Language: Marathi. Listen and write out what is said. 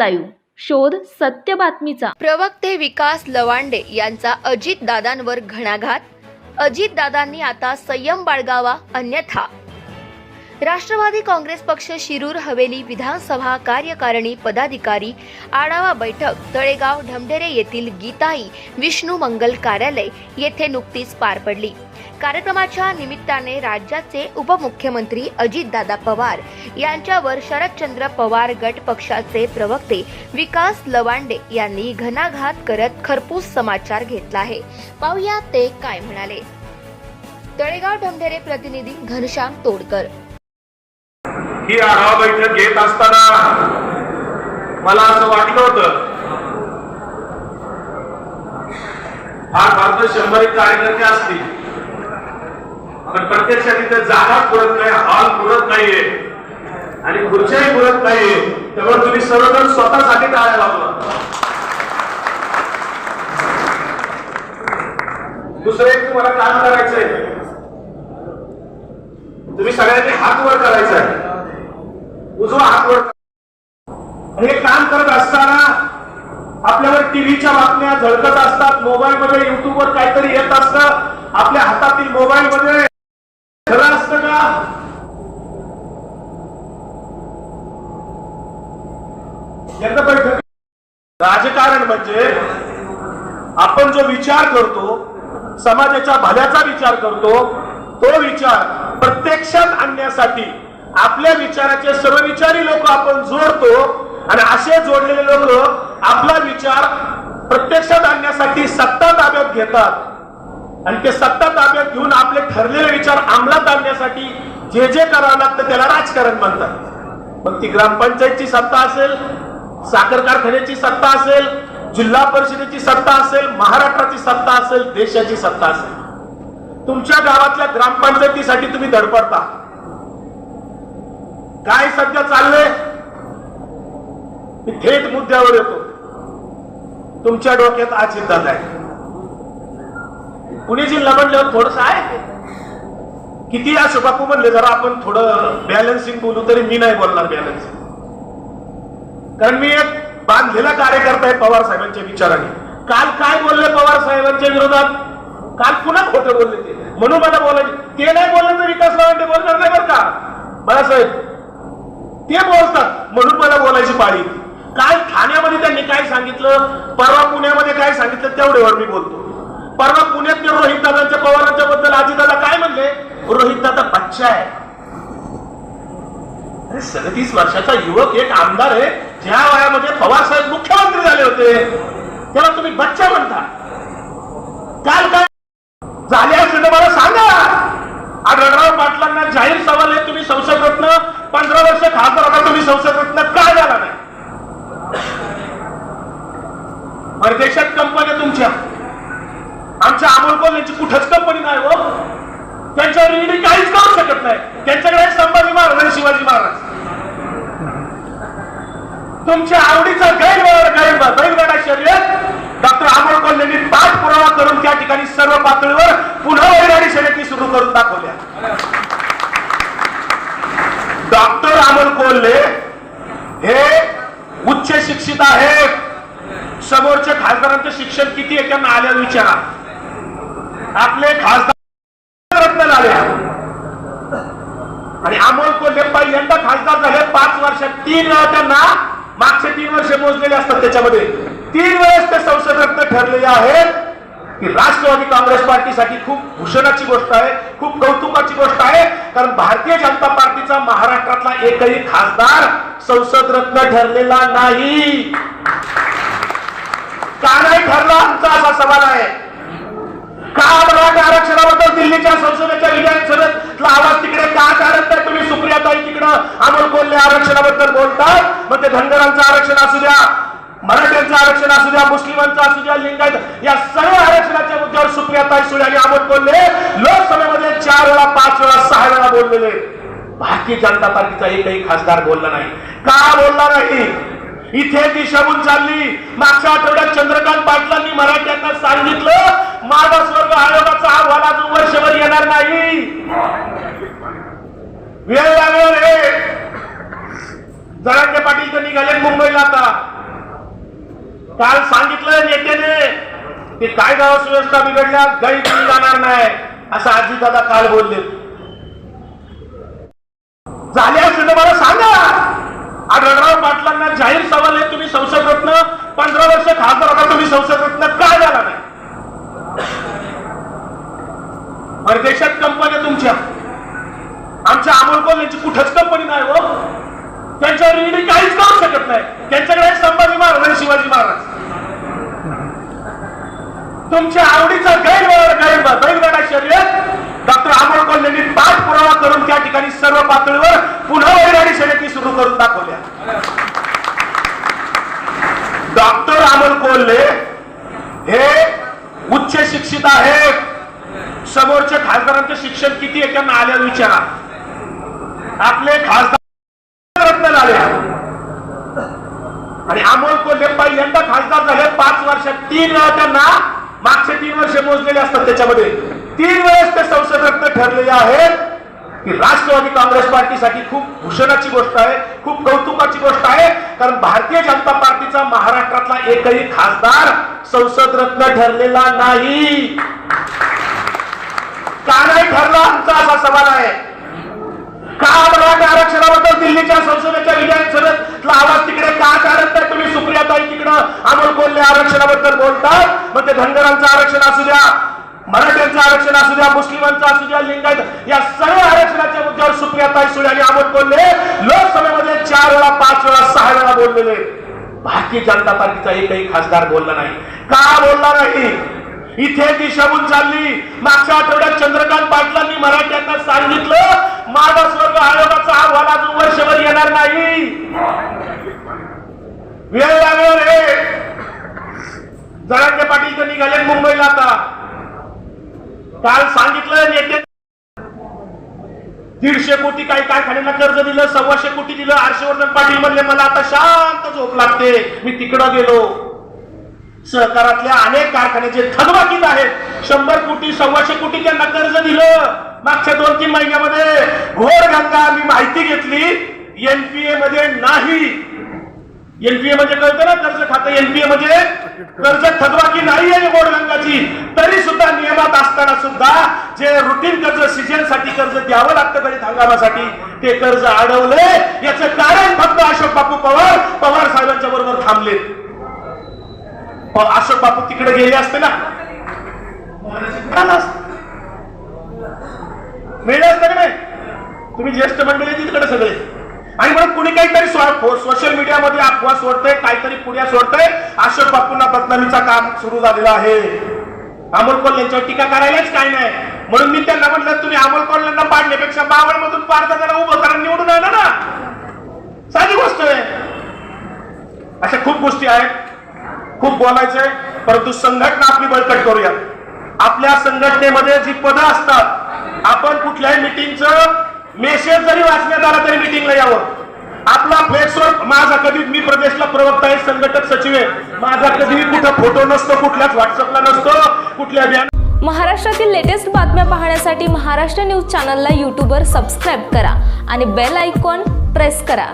लाईव्ह. शोध सत्य बातमीचा. प्रवक्ते विकास लवांडे यांचा अजित दादांवर घणाघात. अजित दादांनी आता संयम बाळगावा अन्यथा. राष्ट्रवादी काँग्रेस पक्ष शिरूर हवेली विधानसभा कार्यकारिणी पदाधिकारी आढावा बैठक तळेगाव ढमढेरे येथील गीताई विष्णू मंगल कार्यालय येथे नुकतीच पार पडली. कार्यक्रमाच्या निमित्ताने राज्याचे उपमुख्यमंत्री अजितदादा पवार यांच्यावर शरदचंद्र पवार गट पक्षाचे प्रवक्ते विकास लवांडे यांनी घणाघात करत खरपूस समाचार घेतला आहे. पाहूया ते काय म्हणाले. तळेगाव ढमढेरे प्रतिनिधी घनश्याम तोडकर ही आढावा बैठक घेत असताना मला असं वाटलं होतं फार फार तर शंभर एक कार्यकर्ते असतील पण प्रत्यक्षात इथं जागा पुरत नाही हॉल पुरत नाहीये आणि खुर्च्याही पुरत नाहीये त्यामुळे तुम्ही सर्वजण स्वतःसाठी टाळ्या लावला दुसरं एक तुम्हाला काम करायचंय. तुम्ही सगळ्यांनी हात वर करायचं आहे उजवा हात वर. हे काम करत असताना आपल्यावर टीव्हीच्या बातम्या झळकत असतात. मोबाईल मध्ये युट्यूबवर काहीतरी येत असतं. आपल्या हातातील मोबाईल मध्ये खरं असत का? यंदा बैठक. राजकारण म्हणजे आपण जो विचार करतो समाजाच्या भल्याचा विचार करतो तो विचार प्रत्यक्षात आणण्यासाठी आपल्या विचाराचे सर्व विचारी लोक आपण जोडतो आणि असे जोडलेले लोक आपला विचार प्रत्यक्षात आणण्यासाठी सत्ता ताब्यात घेतात. आणि ते सत्ता ताब्यात घेऊन आपले ठरलेले विचार अंमलात आणण्यासाठी जे जे करावं लागतं त्याला राजकारण म्हणतात. मग ती ग्रामपंचायतची सत्ता असेल साखर कारखान्याची सत्ता असेल जिल्हा परिषदेची सत्ता असेल महाराष्ट्राची सत्ता असेल देशाची सत्ता असेल. तुमच्या गावातल्या ग्रामपंचायतीसाठी तुम्ही धडपडता. काय सध्या चाललंय? मी थेट मुद्द्यावर येतो. तुमच्या डोक्यात आज अजितदादा आहे. पुणे जिल्हा म्हणल्यावर थोडस आहे किती या शुभाकू म्हणले जरा आपण थोडं बॅलन्सिंग बोलू तरी मी नाही बोलणार बॅलन्सिंग कारण मी एक बांधलेला कार्यकर्ता आहे पवार साहेबांच्या विचाराने. काल काय बोलले पवार साहेबांच्या विरोधात? काल पुन्हा खोटं बोलले ते. म्हणून मला बोलायचे. ते नाही बोलले तर विकास लावंडे बोलणार नाही बरं का? बाळासाहेब ते बोलतात. म्हणून मला बोलायची पाळी काय काल ठाण्यामध्ये त्यांनी काय सांगितलं? परवा पुण्यामध्ये काय सांगितलं? तेवढ्यावर मी बोलतो. परवा पुण्यात ते रोहित दादांच्या पवारांच्या बद्दल आजीदादा काय म्हणले? रोहित दादा बच्चा आहे. अरे सदतीस वर्षाचा युवक एक आमदार आहे. ज्या वयामध्ये पवार साहेब मुख्यमंत्री झाले होते. त्याला तुम्ही बच्चा म्हणता. काल काय झाले असेल तर मला सांगा. रणराव पाटलांना जाहीर सवाल आहे तुम्ही संसद रत्न. पंधरा वर्ष खासदार होता तुम्ही संसद रत्न का झाला नाही? परदेशात कंपन्या तुमच्या. आमच्या अमोल कोल यांची कुठंच कंपनी नाही हो. त्यांच्यावर ईडी काहीच करू शकत नाही. त्यांच्याकडे संभाजी महाराज आणि शिवाजी महाराज. तुमच्या आवडीचा गैरवार गैर बैलगाडा शर्यत डॉक्टर अमोल कोल्हे यांनी पाठपुरावा करून त्या ठिकाणी सर्व पातळीवर पुन्हा बैलगाडी शर्यती सुरू करून दाखवल्या डॉक्टर अमोल कोल्हे हे उच्च शिक्षित आहेत समोरच्या खासदारांचं शिक्षण किती आहे त्यांना आल्या विचारा. आपले खासदार रत्न झाले. आणि अमोल कोल्हे यंदा खासदार झाले. पाच वर्षात तीन वेळा त्यांना मागचे तीन वर्ष मोजलेले असतात त्याच्यामध्ये. तीन वेळेस ते संसद रत्न ठरलेले आहेत. की राष्ट्रवादी काँग्रेस पार्टीसाठी खूप भूषणाची गोष्ट आहे खूप कौतुकाची गोष्ट आहे. कारण भारतीय जनता पार्टीचा महाराष्ट्रातला एकही खासदार संसद रत्न ठरलेला नाही. का नाही ठरला आमचा असा सवाल आहे. का मराठा आरक्षणाबद्दल दिल्लीच्या संसदेच्या विधानसभेतला आवाज तिकडे का कारण तर तुम्ही सुप्रियाताई तिकडं अमोल कोल्हे आरक्षणाबद्दल बोलतात. मग ते धनगरांचं आरक्षण असू द्या मराठ्यांचं आरक्षण असू द्या मुस्लिमांचं असू द्या लिंगायत या सगळ्या आरक्षणाच्या मुद्द्यावर सुप्रियाताई सुळे आणि अमोल कोल्हे लोकसभेमध्ये चार वेळा पाच वेळा सहा वेळा बोललेले भारतीय जनता पार्टीचा एकही खासदार बोलला नाही. का बोलला नाही? इथे दिशाभूल चालली. मागच्या आठवड्यात चंद्रकांत पाटलांनी मराठ्यांना सांगितलं मागासवर्ग आयोगाचा अहवाल अजून वर्षभर येणार नाही. वेळ लागणार रे जरांगे पाटील तर निघाले मुंबईला आता. काल सांगितलं नेत्याने ते काय गाव सुव्यवस्था बिघडल्या गळी जाणार नाही असं आजी दादा काल बोलले झाले असेल तर मला सांगा आढळराव जाहीर सवाल आहे तुम्ही संसद रत्न पंधरा वर्ष खासदार होता तुम्ही संसद रत्न काय झाला नाही? परदेशात कंपन्या तुमच्या. आमच्या अमोल कोल यांची कुठंच कंपनी नाही हो. त्यांच्यावर ईडी काहीच करू शकत नाही. त्यांच्याकडे संभाजी महाराज आणि शिवाजी महाराज. तुमच्या आवडीचा गैरवाड गैर बैलगाडा शर्यत डॉक्टर अमोल कोल यांनी पाठपुरावा करून त्या ठिकाणी सर्व पातळीवर पुन्हा बैलगाडी शर्यती सुरू करून दाखवल्या. डॉक्टर अमोल कोल्हे हे उच्च शिक्षित आहेत. समोरच्या खासदारांचं शिक्षण किती आहे त्यांना आल्या विचारा. आपले खासदार रत्न झाले. आणि अमोल कोल्हे पहिल्यांदा खासदार झाले. पाच वर्षात तीन वेळा त्यांना मागचे तीन वर्ष मोजलेले असतात त्याच्यामध्ये. तीन वेळेस ते संसद रत्न ठरलेले आहेत. की राष्ट्रवादी काँग्रेस पार्टीसाठी खूप भूषणाची गोष्ट आहे खूप कौतुकाची गोष्ट आहे कारण भारतीय जनता पार्टीचा महाराष्ट्रातला एकही खासदार संसद रत्न ठरलेला नाही. का नाही ठरला? आमचा असा सवाल आहे. का मराठा आरक्षणाबद्दल दिल्लीच्या संसदेच्या विधानसभेतला आवाज तिकडे का कारण तर तुम्ही सुप्रियाताई तिकडं अमोल कोल्हे आरक्षणाबद्दल बोलतात. मग ते धनगरांचं आरक्षण असू द्या मराठ्यांचं आरक्षण असू द्या मुस्लिमांचं असू द्या लिंगायत या सगळ्या आरक्षणाच्या मुद्द्यावर सुप्रियाताई सुळे आणि आमोद बोलले लोकसभेमध्ये चार वेळा पाच वेळा सहा वेळा बोललेले. भारतीय जनता पार्टीचा एकही खासदार बोलला नाही. का बोलला नाही? इथे दिशाभूल चालली. मागच्या आठवड्यात चंद्रकांत पाटलांनी मराठ्यांना सांगितलं मागासवर्ग आयोगाचा अहवाल अजून वर्षभर येणार नाही. वेळ लागणार रे. जरांगे पाटील तर निघाले मुंबईला आता. काल सांगितलं नेते दीडशे कोटी काही कारखान्यांना कर्ज दिलं सव्वाशे कोटी दिलं हर्षवर्धन पाटील म्हणले मला आता शांत झोप लागते. मी तिकडं गेलो. सहकारातल्या अनेक कारखान्याचे थकबाकीत आहेत शंभर कोटी सव्वाशे कोटी त्यांना कर्ज दिलं. मागच्या दोन तीन महिन्यामध्ये घोर गंगा मी माहिती घेतली. एनपीए मध्ये नाही. एनपीए म्हणजे कळतं ना कर्ज खातं? एनपीए म्हणजे कर्ज थकबाकी नाही आहे गोडगंगाची असताना सुद्धा जे रुटीन कर्ज सीजनसाठी कर्ज द्यावं लागतं गणित हंगामासाठी ते कर्ज अडवले याचं कारण फक्त अशोक बापू पवार पवार साहेबांच्या बरोबर थांबले. अशोक बापू तिकडे गेले असते ना. झालं असतं. मिळलं असतं का नाही? तुम्ही ज्येष्ठ मंडळी तिकडे सगळे. आणि म्हणून कुणी काहीतरी सोशल हो, मीडियामध्ये अफवा सोडतंय काहीतरी पुण्या सोडतंय अशोक बापूंना बदनामीचा काम सुरू झालेला आहे. अमोल कोल यांच्यावर टीका करायलाच काय नाही. म्हणून मी त्यांना म्हटलं तुम्ही अमोल कोल्ह्यांना पाडण्यापेक्षा बावळ मधून पारदा जरा उभं करा निवडून आणा ना. साधी गोष्ट आहे. अशा खूप गोष्टी आहेत. खूप बोलायचंय. परंतु संघटना आपली बळकट करूया आपल्या संघटनेमध्ये जी पदं असतात आपण कुठल्याही मिटिंगचं मेसेज जरी वाचण्यात आला तरी मिटिंगला यावं. फ्लेक्सवर माझा कधी मी प्रदेशला प्रवक्ता आहे संघटक सचिव आहे. माझा कधी कुठं फोटो नसतो कुठल्याच व्हॉट्सअपला नसतो कुठल्या बॅन महाराष्ट्रातील लेटेस्ट बातम्या पाहण्यासाठी महाराष्ट्र न्यूज चॅनलला यूट्यूबवर सबस्क्राईब करा आणि बेल आयकॉन प्रेस करा.